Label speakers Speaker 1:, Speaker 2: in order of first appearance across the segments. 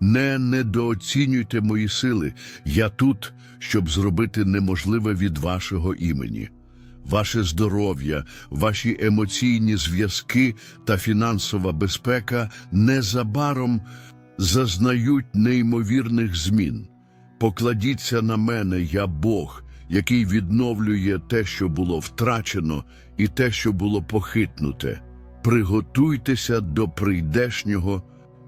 Speaker 1: Не недооцінюйте мої сили. Я тут, щоб зробити неможливе від вашого імені. Ваше здоров'я, ваші емоційні зв'язки та фінансова безпека незабаром зазнають неймовірних змін. Покладіться на мене, я Бог, який відновлює те, що було втрачено, і те, що було похитнуте. Приготуйтеся до прийдешнього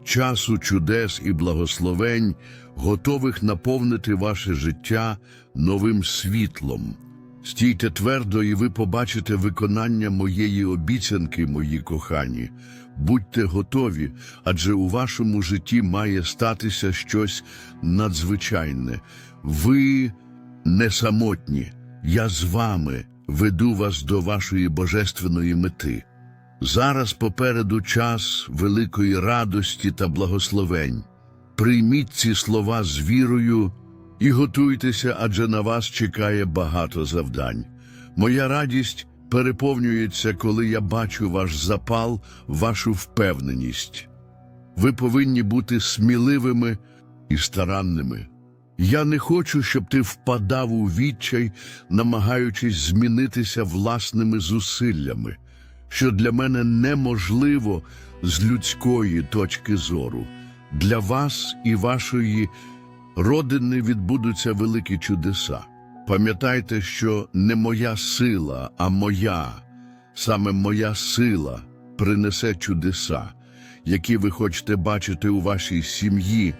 Speaker 1: часу чудес і благословень, готових наповнити ваше життя новим світлом. Стійте твердо, і ви побачите виконання моєї обіцянки, мої кохані. Будьте готові, адже у вашому житті має статися щось надзвичайне. Ви не самотні. Я з вами веду вас до вашої божественної мети. Зараз попереду час великої радості та благословень. Прийміть ці слова з вірою і готуйтеся, адже на вас чекає багато завдань. Моя радість переповнюється, коли я бачу ваш запал, вашу впевненість. Ви повинні бути сміливими і старанними. Я не хочу, щоб ти впадав у відчай, намагаючись змінитися власними зусиллями, що для мене неможливо з людської точки зору. Для вас і вашої родини відбудуться великі чудеса. Пам'ятайте, що не моя сила, а моя, саме моя сила принесе чудеса, які ви хочете бачити у вашій сім'ї,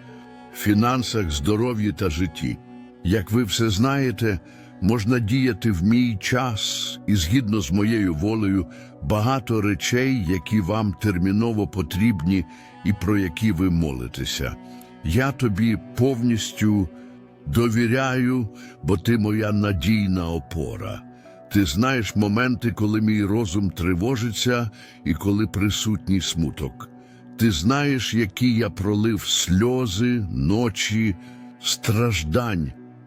Speaker 1: фінансах, здоров'ї та житті. Як ви все знаєте, можна діяти в мій час і згідно з моєю волею багато речей, які вам терміново потрібні і про які ви молитеся. Я тобі повністю довіряю, бо ти моя надійна опора. Ти знаєш моменти, коли мій розум тривожиться і коли присутній смуток. Ти знаєш, які я пролив сльози, ночі, страждань,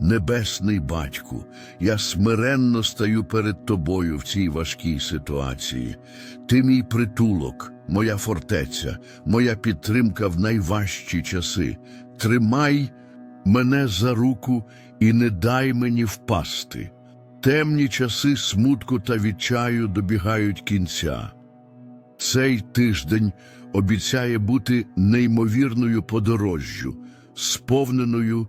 Speaker 1: Небесний батьку, я смиренно стаю перед тобою в цій важкій ситуації. Ти мій притулок, моя фортеця, моя підтримка в найважчі часи. Тримай мене за руку і не дай мені впасти. Темні часи смутку та відчаю добігають кінця. Цей тиждень обіцяє бути неймовірною подорожжю, сповненою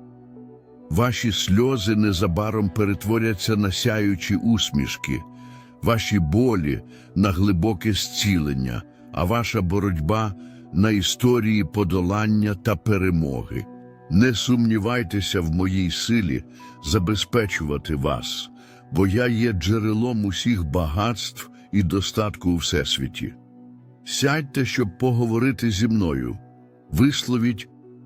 Speaker 1: Ваші сльози незабаром перетворяться на сяючі усмішки, ваші болі на глибоке зцілення, а ваша боротьба на історії подолання та перемоги. Не сумнівайтеся в моїй силі забезпечувати вас, бо я є джерелом усіх багатств і достатку у всесвіті. Сядьте, щоб поговорити зі мною, висловіть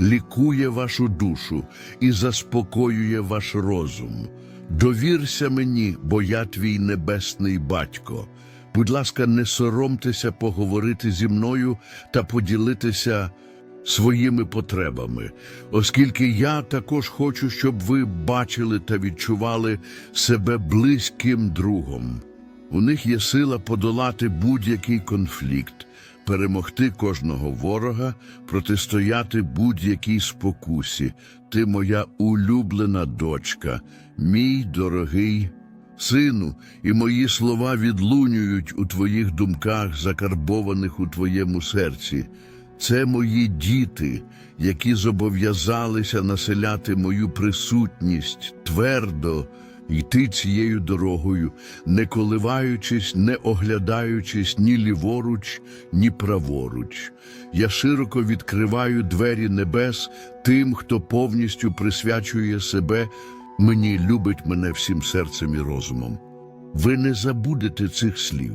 Speaker 1: лікує вашу душу і заспокоює ваш розум. Довірся мені, бо я твій небесний батько. Будь ласка, не соромтеся поговорити зі мною та поділитися своїми потребами, оскільки я також хочу, щоб ви бачили та відчували себе близьким другом. У них є сила подолати будь-який конфлікт, перемогти кожного ворога, протистояти будь-якій спокусі. Ти моя улюблена дочка, мій дорогий сину, і мої слова відлунюють у твоїх думках, закарбованих у твоєму серці. Це мої діти, які зобов'язалися населяти мою присутність твердо йти цією дорогою, не коливаючись, не оглядаючись ні ліворуч, ні праворуч. Я широко відкриваю двері небес тим, хто повністю присвячує себе, мені любить мене всім серцем і розумом. Ви не забудете цих слів.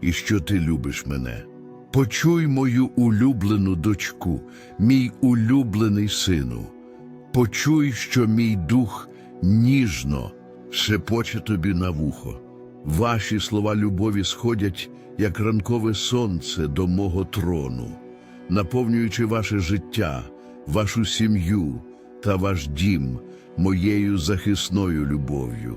Speaker 1: і що ти любиш мене. Почуй мою улюблену дочку, мій улюблений сину. Почуй, що мій дух ніжно шепоче тобі на вухо. Ваші слова любові сходять, як ранкове сонце до мого трону, наповнюючи ваше життя, вашу сім'ю та ваш дім моєю захисною любов'ю.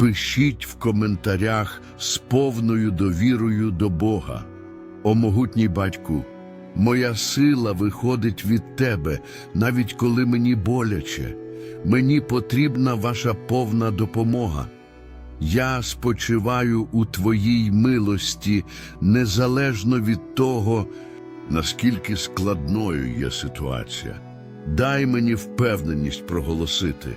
Speaker 1: Пишіть в коментарях з повною довірою до Бога. О могутній батьку, моя сила виходить від тебе, навіть коли мені боляче. Мені потрібна ваша повна допомога. Я спочиваю у Твоїй милості незалежно від того, наскільки складною є ситуація. Дай мені впевненість проголосити.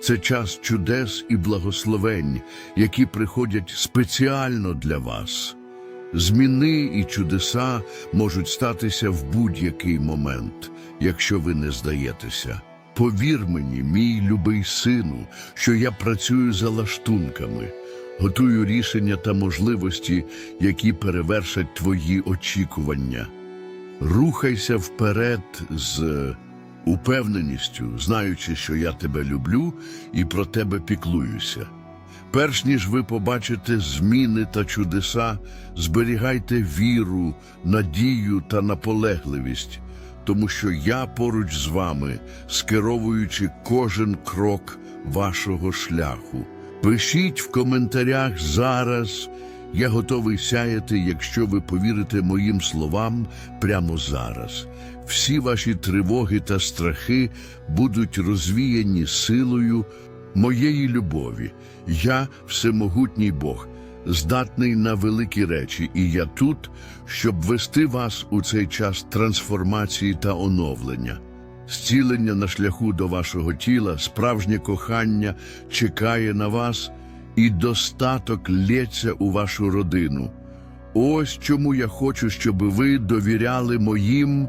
Speaker 1: Це час чудес і благословень, які приходять спеціально для вас. Зміни і чудеса можуть статися в будь-який момент, якщо ви не здаєтеся. Повір мені, мій любий сину, що я працюю за лаштунками, готую рішення та можливості, які перевершать твої очікування. Рухайся вперед з упевненістю, знаючи, що я тебе люблю і про тебе піклуюся. Перш ніж ви побачите зміни та чудеса, зберігайте віру, надію та наполегливість, тому що я поруч з вами, скеровуючи кожен крок вашого шляху. Пишіть в коментарях зараз. Я готовий сяяти, якщо ви повірите моїм словам прямо зараз. Всі ваші тривоги та страхи будуть розвіяні силою моєї любові. Я всемогутній Бог, здатний на великі речі, і я тут, щоб вести вас у цей час трансформації та оновлення. Зцілення на шляху до вашого тіла, справжнє кохання чекає на вас, і достаток лється у вашу родину. Ось чому я хочу, щоб ви довіряли моїм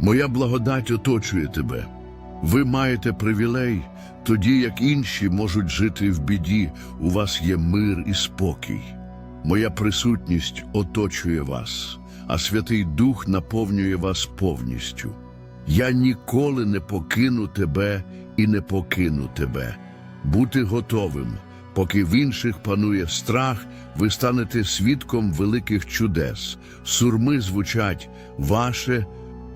Speaker 1: Моя благодать оточує тебе. Ви маєте привілей, тоді як інші можуть жити в біді, у вас є мир і спокій. Моя присутність оточує вас, а Святий Дух наповнює вас повністю. Я ніколи не покину тебе і не покину тебе. Бути готовим, поки в інших панує страх, ви станете свідком великих чудес. Сурми звучать ваше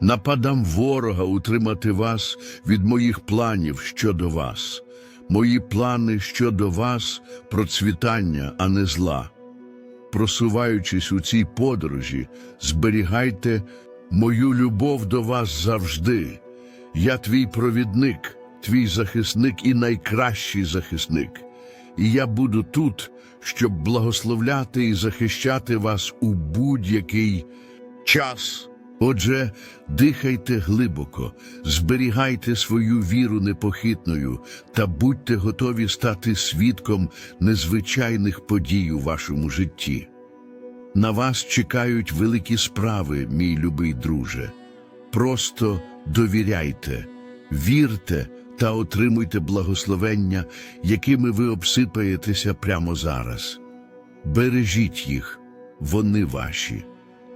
Speaker 1: нападам ворога утримати вас від моїх планів щодо вас. Мої плани щодо вас процвітання, а не зла. Просуваючись у цій подорожі, зберігайте мою любов до вас завжди. Я твій провідник, твій захисник і найкращий захисник. І я буду тут, щоб благословляти і захищати вас у будь-який час. Отже, дихайте глибоко, зберігайте свою віру непохитною та будьте готові стати свідком незвичайних подій у вашому житті. На вас чекають великі справи, мій любий друже. Просто довіряйте, вірте та отримуйте благословення, якими ви обсипаєтеся прямо зараз. Бережіть їх, вони ваші.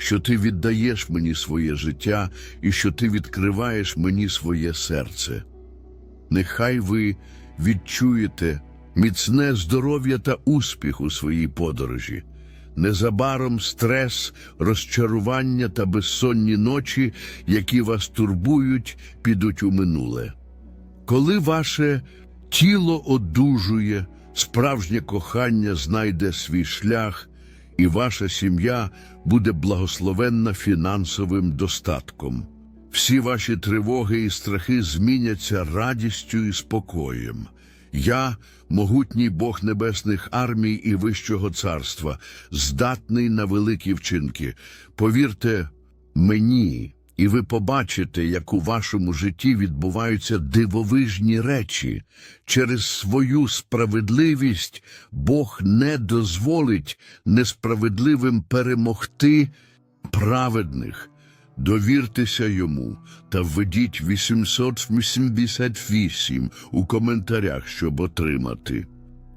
Speaker 1: що ти віддаєш мені своє життя і що ти відкриваєш мені своє серце. Нехай ви відчуєте міцне здоров'я та успіх у своїй подорожі. Незабаром стрес, розчарування та безсонні ночі, які вас турбують, підуть у минуле. Коли ваше тіло одужує, справжнє кохання знайде свій шлях, і ваша сім'я буде благословенна фінансовим достатком. Всі ваші тривоги і страхи зміняться радістю і спокоєм. Я, могутній Бог небесних армій і Вищого царства, здатний на великі вчинки. Повірте мені, і ви побачите, як у вашому житті відбуваються дивовижні речі. Через свою справедливість Бог не дозволить несправедливим перемогти праведних. Довіртеся йому та введіть 888 у коментарях, щоб отримати.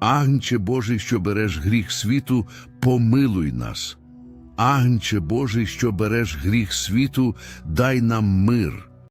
Speaker 1: Агнче Божий, що береш гріх світу, помилуй нас. Агнче Божий, що береш гріх світу, дай нам мир.